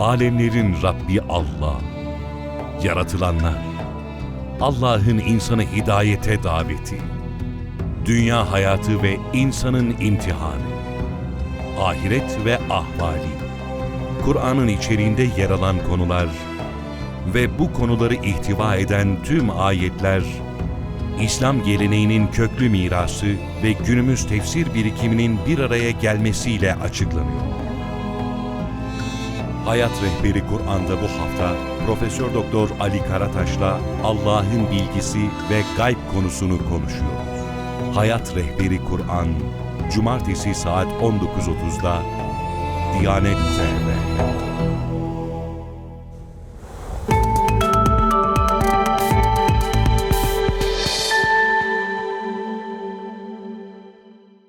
Alemlerin Rabbi Allah. Yaratılanlar. Allah'ın insanı hidayete daveti. Dünya hayatı ve insanın imtihanı. Ahiret ve ahvali. Kur'an'ın içeriğinde yer alan konular ve bu konuları ihtiva eden tüm ayetler, İslam geleneğinin köklü mirası ve günümüz tefsir birikiminin bir araya gelmesiyle açıklanıyor. Hayat Rehberi Kur'an'da bu hafta Profesör Doktor Ali Karataş'la Allah'ın bilgisi ve gayb konusunu konuşuyoruz. Hayat Rehberi Kur'an, Cumartesi saat 19.30'da Diyanet TV'de.